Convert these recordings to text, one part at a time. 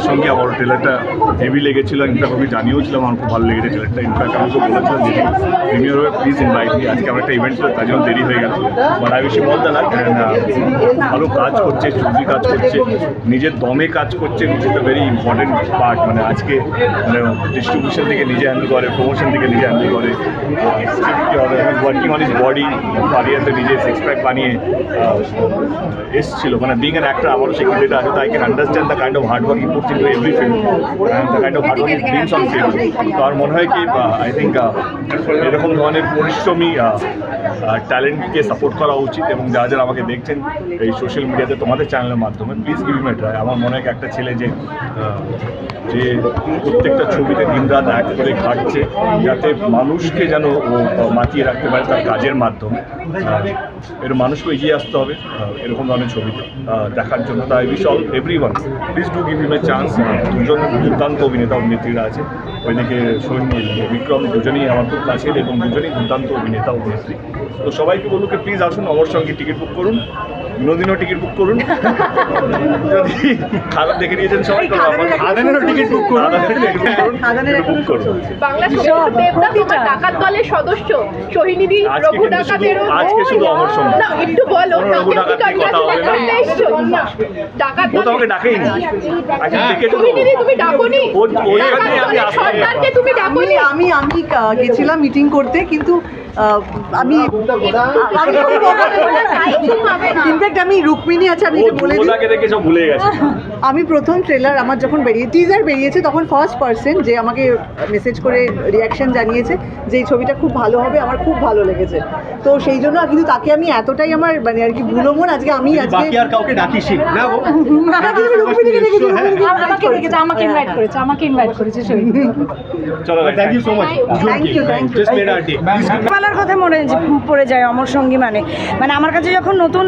আমার সঙ্গে আমার ট্রেলারটা হেভি লেগেছিল ইনফ্যাক্ট আমি জানিয়েওছিলাম আমার খুব ভালো লেগেছে ট্রেলারটা ইনফ্যাক্ট আমি খুব বলেছিলাম যে প্রিমিয়ার হবে প্লিজ ইনভাইট মি আজকে আমার একটা ইভেন্ট ছিল তার জন্য দেরি হয়ে গেল। বাট আই বেশি বলতে না ভালো কাজ করছে চুজি কাজ করছে নিজের দমে কাজ করছে which is the very important part মানে আজকে মানে ডিস্ট্রিবিউশন থেকে নিজে হ্যান্ডেল করে প্রমোশন থেকে নিজে হ্যান্ডেল করে। ওয়ার্কিং অন ইজ বডি পারিয়াতে নিজে সিক্স প্যাক বানিয়ে আহ, এসছিল। মানে বিং অ্যান অ্যাক্টর আমারও সেই ক্রেডিট আছে তো I can understand the kind of hard working করছে to every film and the kind of hard working brings on film তো আমার মনে হয় কি আই থিঙ্ক এরকম ধরনের পরিশ্রমী ট্যালেন্টকে সাপোর্ট করা উচিত এবং যারা যারা আমাকে দেখছেন এই সোশ্যাল মিডিয়াতে তোমাদের চ্যানেলের মাধ্যমে প্লিজ গিভ ইম ট্রাই আমার মনে হয় একটা ছেলে যে যে প্রত্যেকটা ছবিতে দিনরাত এক করে খাটছে যাতে মানুষকে যেন ও মাতিয়ে রাখতে পারে তার কাজের মাধ্যমে। এর মানুষকে এগিয়ে আসতে হবে এরকম ধরনের ছবিতে দেখার জন্য। তাই wish all everyone please do give him a chance দুজন দুর্দান্ত অভিনেতা অভিনেত্রীরা আছে ওইদিকে সৈন্য বিক্রম, দুজনেই আমার খুব কাছের এবং দুজনেই দুর্দান্ত অভিনেতা, অভিনেত্রী। তো সবাইকে বলব কি প্লিজ আসুন আমার সঙ্গে টিকিট বুক করুন। বিনোদিনও টিকিট বুক করুন। যদি খারাপ দেখে নিয়েছেন সবাই কোনো খাদানেরও টিকিট বুক করুন। খাদানের টিকিট বুক করুন। দলের সদস্য। সোহিনীদি রঘু ডাকাতেরও আজকে শুধু অমর সঙ্গে। না একটু বলো রঘু তাকে ডাকাত নিয়ে কথা হবে না। না। ডাকাত ও তো আমাকে ডাকেইনি। আজকে ডেকে তো তুমি ডাকোনি? ওই আমি আমি আমি গেছিলাম মিটিং করতে কিন্তু আমি ইনফ্যাক্ট আমি রুক্মিণী আছে আমি বলে ভুলে আমি প্রথম ট্রেলার আমার যখন বেরিয়ে টিজার বেরিয়েছে তখন ফার্স্ট পার্সন যে আমাকে মেসেজ করে রিয়াকশন জানিয়েছে যে এই ছবিটা খুব ভালো হবে আমার খুব ভালো লেগেছে। তো সেই জন্য কিন্তু তাকে আমি এতটাই আমার মানে আর কি ভুলমন আজকে আমি আজকে আর কাউকে ডাকিস না আমাকে ডেকেছে আমাকে ইনভাইট করেছে আমাকে ইনভাইট করেছে সেই চলো thank you so much Thank you, thank you. ছোটবেলার কথা মনে পড়ে যায় অমর সঙ্গী মানে। মানে আমার কাছে যখন নতুন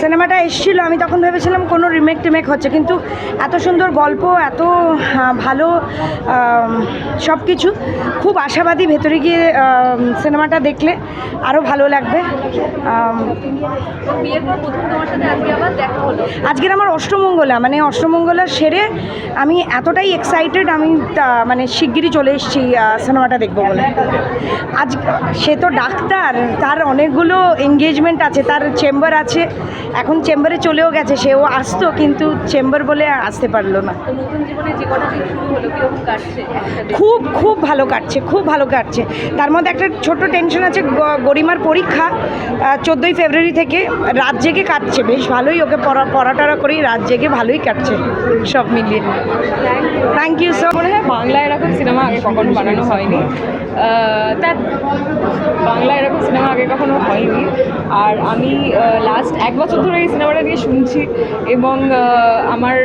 সিনেমাটা এসেছিল, আমি তখন ভেবেছিলাম কোনো রিমেক টিমেক হচ্ছে। কিন্তু এত সুন্দর গল্প, এত ভালো সব কিছু খুব আশাবাদী ভেতরে গিয়ে সিনেমাটা দেখলে আরও ভালো লাগবে। আজকের আমার অষ্টমঙ্গলা মানে অষ্টমঙ্গলা সেরে আমি এতটাই এক্সাইটেড আমি মানে শিগগিরই চলে এসেছি সিনেমাটা দেখব বলে। আজ সে তো ডাক্তার তার অনেকগুলো এঙ্গেজমেন্ট আছে তার চেম্বার আছে। এখন চেম্বারে চলেও গেছে সেও আসতো কিন্তু চেম্বার বলে আসতে পারল না? খুব খুব ভালো কাটছে খুব ভালো কাটছে। তার মধ্যে একটা ছোট টেনশন আছে গরিমার পরীক্ষা চোদ্দোই ফেব্রুয়ারি থেকে রাত জেগে কাটছে। বেশ ভালোই ওকে পড়া পড়াটরা করেই রাত জেগে ভালোই কাটছে সব মিলিয়ে। থ্যাংক ইউ সো মনে হয় বাংলা এরকম সিনেমা আগে কখনো বানানো হয়নি। তার বাংলা এরকম সিনেমা আগে কখনো হয়নি। আর আমি লাস্ট এক বছর ধরে এই সিনেমাটা নিয়ে শুনছি এবং আমার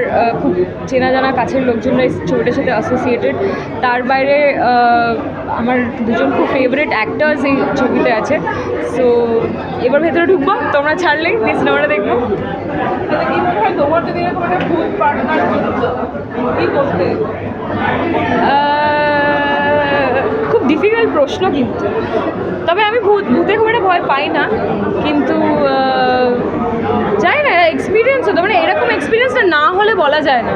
খুব চেনা জানা কাছের লোকজনরা এই ছবিটার সাথে অ্যাসোসিয়েটেড তার বাইরে আমার দুজন খুব ফেভারিট অ্যাক্টার্স এই ছবিতে আছে। সো এবার ভেতরে ঢুকবো তোমরা ছাড়লেই এই সিনেমাটা দেখব। তোমার যদি পার্টনার কি করতে? ডিফিকাল্ট প্রশ্ন কিন্তু। তবে আমি ভূত, ভূতে খুব একটা ভয় পাই না, কিন্তু যাই না এক্সপিরিয়েন্স হতো। মানে এরকম এক্সপিরিয়েন্সটা না হলে বলা যায় না।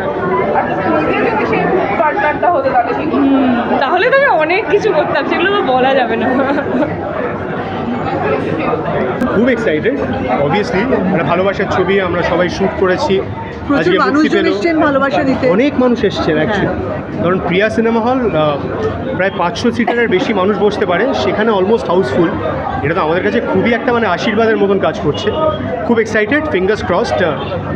তাহলে তো আমি অনেক কিছু করতাম, সেগুলো তো বলা যাবে না। খুব এক্সাইটেড অবভিয়াসলি একটা ভালোবাসার ছবি আমরা সবাই শ্যুট করেছি। আজকে মুক্তি পেল। ভালোবাসা দিতে। অনেক মানুষ এসছেন অ্যাকচুয়ালি কারণ প্রিয়া সিনেমা হল প্রায় পাঁচশো সিটারের বেশি মানুষ বসতে পারে। সেখানে অলমোস্ট হাউসফুল এটা তো আমাদের কাছে খুবই একটা মানে আশীর্বাদের মতন কাজ করছে। খুব এক্সাইটেড ফিঙ্গার্স ক্রসড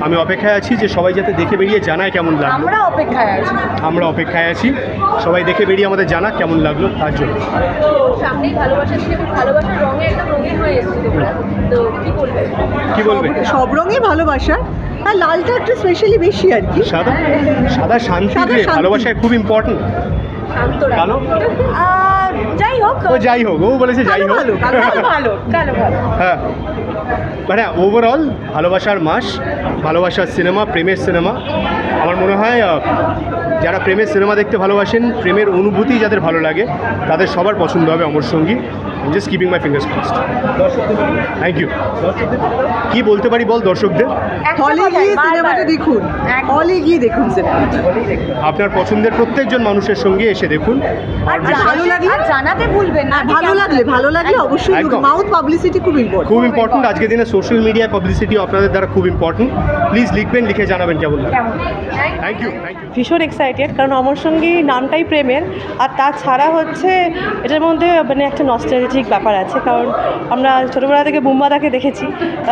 আমি অপেক্ষায় আছি যে সবাই যাতে দেখে বেরিয়ে জানায় কেমন লাগল। আমরা অপেক্ষায় আছি। আমরা অপেক্ষায় আছি। সবাই দেখে বেরিয়ে আমাদের জানা কেমন লাগল তার জন্য। সামনেই ভালোবাসা দিনে ভালোবাসার রঙে একদম রঙিন হয়ে এসেছে তো কি বলবে? কি বলবে? সব রঙই ভালোবাসা। আর লালটা একটু স্পেশালি বেশি আর কি। সাদা? সাদা শান্তি। ভালোবাসায় খুব ইম্পর্টেন্ট কালো? যাই হোক। ও যাই হোক ও বলেছে যাই হোক। কালো ভালো কালো ভালো। হ্যাঁ। মানে ওভারঅল ভালোবাসার মাস ভালোবাসার সিনেমা প্রেমের সিনেমা আমার মনে হয় যারা প্রেমের সিনেমা দেখতে ভালোবাসেন প্রেমের অনুভূতি যাদের ভালো লাগে তাদের সবার পছন্দ হবে Amar Sangi. Just keeping my fingers crossed thank you কি বলতে পারি বল দর্শকদের? হলে গিয়ে সিনেমাটা দেখুন। হলে গিয়ে দেখুন আপনার পছন্দের প্রত্যেকজন মানুষের সঙ্গে এসে দেখুন। আর ভালো লাগলে জানাতে ভুলবেন না ভালো লাগলে ভালো লাগলে অবশ্যই একদম। মাউথ পাবলিসিটি খুব ইম্পর্টেন্ট খুব আজকের দিনে সোশ্যাল মিডিয়া পাবলিসিটি আপনাদের দ্বারা খুব ইম্পর্ট্যান্ট প্লিজ লিখবেন লিখে জানাবেন কেমন লাগে। থ্যাংক ইউ থ্যাংক ইউ ভীষণ এক্সাইটেড কারণ অমর সঙ্গী নামটাই প্রেমের। আর তাছাড়া হচ্ছে এটার মধ্যে মানে একটা নস্টালজিক ব্যাপার আছে, কারণ আমরা ছোটোবেলা থেকে বুম্বাদাকে দেখেছি,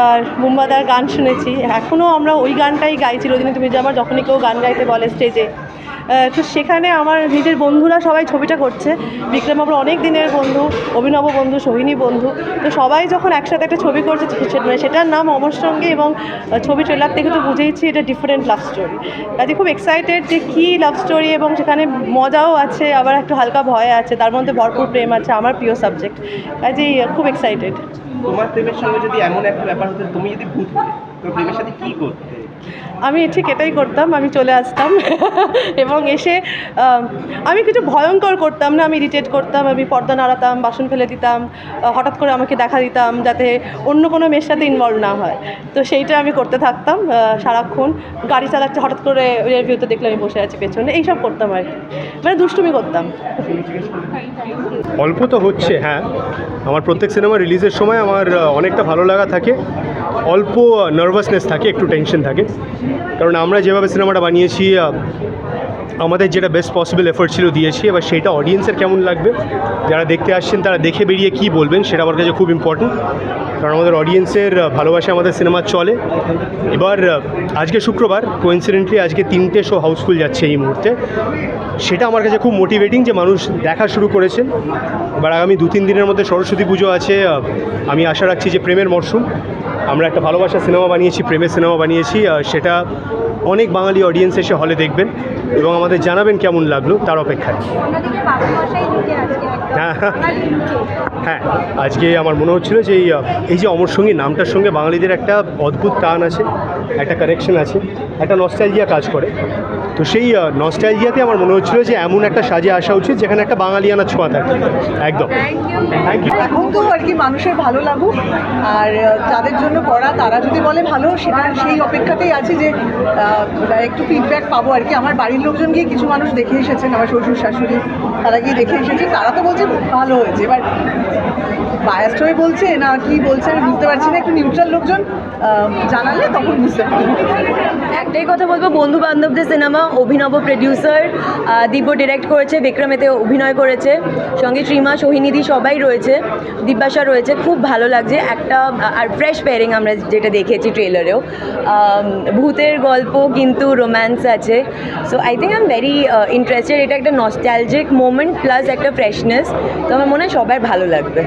আর বুম্বাদার গান শুনেছি। এখনও আমরা ওই গানটাই গাইছি। রোদিনী, তুমি যে আমার যখনই কেউ গান গাইতে বলে স্টেজে তো সেখানে আমার নিজের বন্ধুরা সবাই ছবিটা করছে। বিক্রম আমার অনেক দিনের বন্ধু, অভিনব বন্ধু, সোহিনী বন্ধু। তো সবাই যখন একসাথে একটা ছবি করছে মানে সেটার নাম অমর সঙ্গে এবং ছবি ট্রেলার থেকে তো বুঝেইছি এটা ডিফারেন্ট লাভ স্টোরি কাজে খুব এক্সাইটেড যে কী লাভ স্টোরি এবং সেখানে মজাও আছে, আবার একটু হালকা ভয় আছে, তার মধ্যে ভরপুর প্রেম আছে, আমার প্রিয় সাবজেক্ট কাজেই খুব এক্সাইটেড তোমার প্রেমের সঙ্গে যদি এমন একটা ব্যাপার হতো, তুমি যদি ভূত প্রেমের সাথে কি করতে? আমি ঠিক এটাই করতাম, আমি চলে আসতাম। এবং এসে আমি কিছু ভয়ঙ্কর করতাম না, আমি ইরিটেট করতাম, আমি পর্দা নাড়াতাম, বাসন ফেলে দিতাম হঠাৎ করে আমাকে দেখা দিতাম যাতে অন্য কোনো মেয়ের সাথে ইনভলভ না হয়। তো সেইটা আমি করতে থাকতাম সারাক্ষণ। গাড়ি চালাচ্ছে, হঠাৎ করে রিভিউতে দেখলে আমি বসে আছি পেছনে। এইসব করতাম আর কি। মানে দুষ্টুমি করতাম। অল্প তো হচ্ছে হ্যাঁ। আমার প্রত্যেক সিনেমা রিলিজের সময় আমার অনেকটা ভালো লাগা থাকে। অল্প নার্ভাসনেস থাকে, একটু টেনশন থাকে। কারণ আমরা যেভাবে সিনেমাটা বানিয়েছি আমাদের যেটা বেস্ট পসিবল এফোর্ট ছিল দিয়েছি, এবার সেটা অডিয়েন্সের কেমন লাগবে, যারা দেখতে আসছেন তারা দেখে বেরিয়ে কী বলবেন, সেটা আমার কাছে খুব ইম্পর্টেন্ট কারণ আমাদের অডিয়েন্সের ভালোবাসা আমাদের সিনেমা চলে। এবার আজকে শুক্রবার কোইন্সিডেন্টলি আজকে তিনটে শো হাউসফুল যাচ্ছে এই মুহূর্তে। সেটা আমার কাছে খুব মোটিভেটিং যে মানুষ দেখা শুরু করেছেন। এবার আগামী দু তিন দিনের মধ্যে সরস্বতী পুজো আছে আমি আশা রাখছি যে প্রেমের মরশুম। আমরা একটা ভালোবাসা সিনেমা বানিয়েছি প্রেমের সিনেমা বানিয়েছি সেটা অনেক বাঙালি অডিয়েন্স এসে হলে দেখবেন এবং আমাদের জানাবেন কেমন লাগল তার অপেক্ষায়। হ্যাঁ। হ্যাঁ আজকে আমার মনে হচ্ছিল যে এই, এই যে অমর সঙ্গী নামটার সঙ্গে বাঙালিদের একটা অদ্ভুত টান আছে। একটা কানেকশন আছে, একটা নস্টালজিয়া কাজ করে। তো সেই নস্টালজিয়াতে আমার মনে হচ্ছিল যে এমন একটা সাজে আসা উচিত যেখানে একটা বাঙালিয়ানা ছোঁয়া থাকে। একদম। এখন তো আর কি মানুষের ভালো লাগুক, আর তাদের জন্য করা, তারা যদি বলে ভালো, সেটা সেই অপেক্ষাতেই আছে যে একটু ফিডব্যাক পাবো আর কি। আমার বাড়ির লোকজন গিয়ে কিছু মানুষ দেখে এসেছেন, আমার শ্বশুর শাশুড়ি, তারা গিয়ে দেখে এসেছে, তারা তো বলছে ভালো হয়েছে এবার বায়াস্ট হয়ে বলছে, না কি বলছে আমি বুঝতে পারছি না, একটু নিউট্রাল লোকজন জানালে তখন বুঝতে পারব। একটাই কথা বলব বন্ধু বান্ধবদের সিনেমা, অভিনব প্রডিউসার দিব্য ডিরেক্ট করেছে, বিক্রম এতে অভিনয় করেছে, সঙ্গে শ্রীমা সোহিনীদি সবাই রয়েছে দিব্যাসা রয়েছে, খুব ভালো লাগছে, একটা আর ফ্রেশ পেয়ারিং আমরা যেটা দেখেছি ট্রেলারেও ভূতের গল্প কিন্তু রোম্যান্স আছে so I think I am very interested এটা একটা নস্ট্যালজিক মোমেন্ট প্লাস একটা ফ্রেশনেস তো আমার মনে হয় সবার ভালো লাগবে।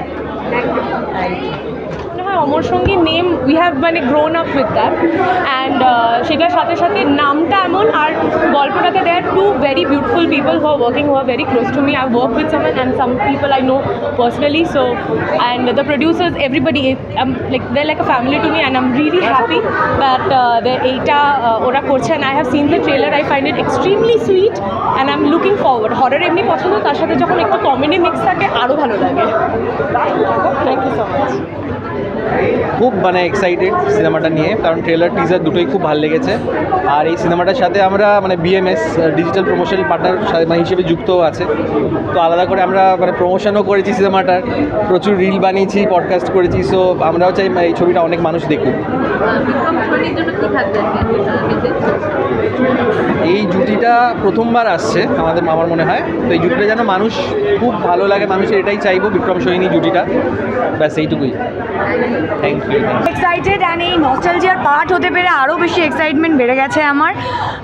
মনে হয়, Amar Sangi name we have মানে grown up with that and সেটার সাথে সাথে নামটা এমন, আর গল্পটাতে there two very beautiful people who are working who are very close to me I work with some and some people I know personally so and the producers everybody like they like a family to me and I am really happy that এইটা ওরা করছে and I have seen the trailer I find it extremely sweet and I am looking forward horror এমনি পছন্দ, তার সাথে যখন একটু comedy mix থাকে আরও ভালো লাগে। থ্যাংক ইউ সো মাচ খুব মানে এক্সাইটেড সিনেমাটা নিয়ে, কারণ ট্রেলার টিজার দুটোই খুব ভালো লেগেছে। আর এই সিনেমাটার সাথে আমরা মানে বিএমএস ডিজিটাল প্রমোশন পার্টনার মানে হিসেবে যুক্তও আছে। তো আলাদা করে আমরা মানে প্রমোশনও করেছি সিনেমাটার। প্রচুর রিল বানিয়েছি পডকাস্ট করেছি সো আমরাও চাই এই ছবিটা অনেক মানুষ দেখুক। এই জুটিটা প্রথমবার আসছে, আমাদের আমার মনে হয়। তো এই জুটিটা যেন মানুষ খুব ভালো লাগে মানুষের এটাই চাইব, বিক্রম সোহিনী জুটিটা। ব্যাস, এইটুকুই। থ্যাংক ইউ এক্সাইটেড অ্যান্ড এই নস্টালজিয়ার পার্ট হতে পেরে আরও বেশি এক্সাইটমেন্ট বেড়ে গেছে আমার।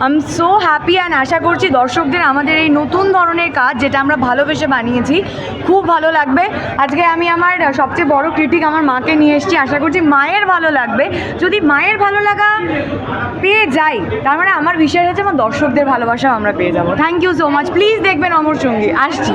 I am so happy and আশা করছি দর্শকদের আমাদের এই নতুন ধরনের কাজ, যেটা আমরা ভালোবেসে বানিয়েছি, খুব ভালো লাগবে। আজকে আমি আমার সবচেয়ে বড় ক্রিটিক আমার মাকে নিয়ে এসেছি, আশা করছি মায়ের ভালো লাগবে। যদি মায়ের ভালো লাগা পেয়ে যাই তার মানে আমার বিষয় হচ্ছে আমার দর্শকদের ভালোবাসা আমরা পেয়ে যাব। Thank you so much please দেখবেন অমর সঙ্গী। আসছি।